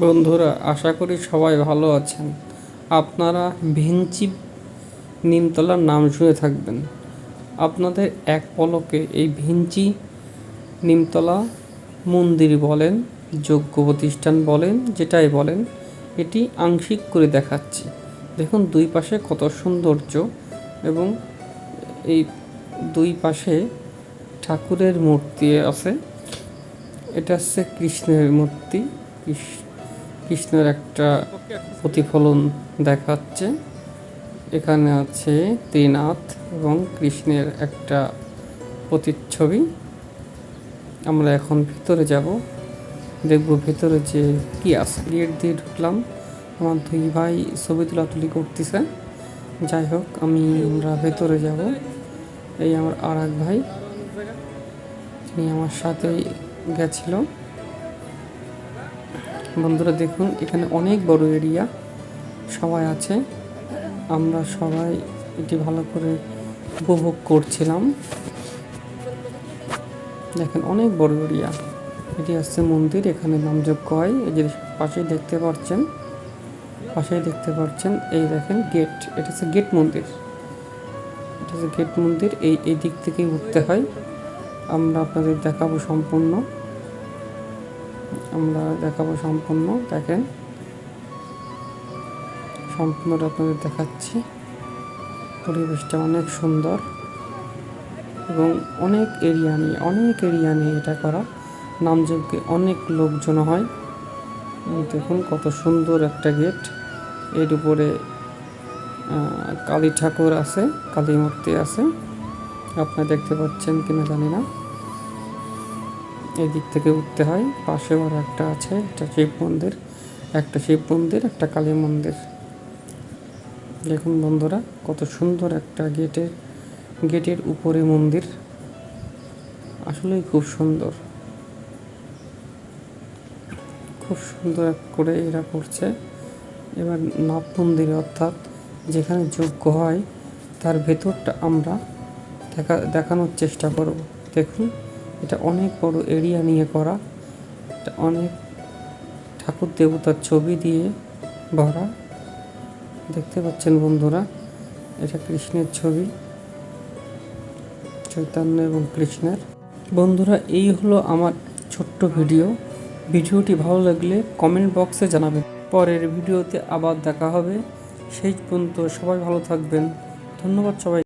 বন্ধুরা, আশা করি সবাই ভালো আছেন। আপনারা ভিঞ্চি নিমতলার নাম শুনে থাকবেন। আপনাদের এক পলকে এই ভিঞ্চি নিমতলা মন্দির বলেন যোগ্য প্রতিষ্ঠান বলেন, যেটাই বলেন, এটি আংশিক করে দেখাচ্ছি। দেখুন, দুই পাশে কত সৌন্দর্য এবং এই দুই পাশে ঠাকুরের মূর্তি আছে। এটা হচ্ছে কৃষ্ণের মূর্তি কৃষ- কৃষ্ণের একটা প্রতিফলন দেখাচ্ছে। এখানে আছে ত্রিনাথ এবং কৃষ্ণের একটা প্রতিচ্ছবি। আমরা এখন ভিতরে যাব। দেখব ভিতরে যে কি আছে। গেট দিয়ে ঢুকলাম। আমার দুই ভাই ছবি তুলাতুলি করতেছে। যাই হোক, আমি আমরা ভেতরে যাব। এই আমার আর এক ভাই। তিনি আমার সাথেই গেছিল। বন্ধুরা দেখুন, এখানে অনেক বড় এরিয়া, সবাই আছে। আমরা সবাই এটি ভালো করে উপভোগ করছিলাম। দেখেন, অনেক বড় এরিয়া। এটি আসছে মন্দির, এখানে নামযোগ্য হয় এই যে পাশেই দেখতে পাচ্ছেন, পাশেই দেখতে পাচ্ছেন, এই দেখেন গেট। এটা হচ্ছে গেট মন্দির। এটা হচ্ছে গেট মন্দির। এই এই দিক থেকেই উঠতে হয়। আমরা আপনাদের দেখাবো সম্পূর্ণ। আমরা দেখাবো সম্পূর্ণ, দেখেন। সম্পূর্ণটা আপনাদের দেখাচ্ছি। পরিবেশটা অনেক সুন্দর এবং অনেক এরিয়া নিয়ে, অনেক এরিয়া নিয়ে এটা করা। নামযজ্ঞে অনেক লোকজন হয়। দেখুন কত সুন্দর একটা গেট। এর উপরে কালী ঠাকুর আছে, কালী মূর্তি আছে। আপনারা দেখতে পাচ্ছেন কিনা জানি না। এই দিক থেকে উঠতে হয় পাশেও আর একটা আছে, একটা শিব মন্দির, একটা শিব মন্দির, একটা কালী মন্দির। দেখুন বন্ধুরা, কত সুন্দর একটা গেটের গেটের উপরে মন্দির। আসলেই খুব সুন্দর। খুব সুন্দর করে এরা করছে। এবার নাভ মন্দিরে অর্থাৎ যেখানে যোগ্য হয়, তার ভেতরটা আমরা দেখা, দেখানোর চেষ্টা করব। দেখুন। এটা অনেক বড় এরিয়া নিয়ে করা। এটা অনেক ঠাকুর দেবতার ছবি দিয়ে ভরা। দেখতে পাচ্ছেন বন্ধুরা, এটা কৃষ্ণের ছবি, চৈতন্য এবং কৃষ্ণের। বন্ধুরা, এই হলো আমার ছোট্ট ভিডিও। ভিডিওটি ভালো লাগলে কমেন্ট বক্সে জানাবেন। পরের ভিডিওতে আবার দেখা হবে। সেই পর্যন্ত সবাই ভালো থাকবেন। ধন্যবাদ সবাই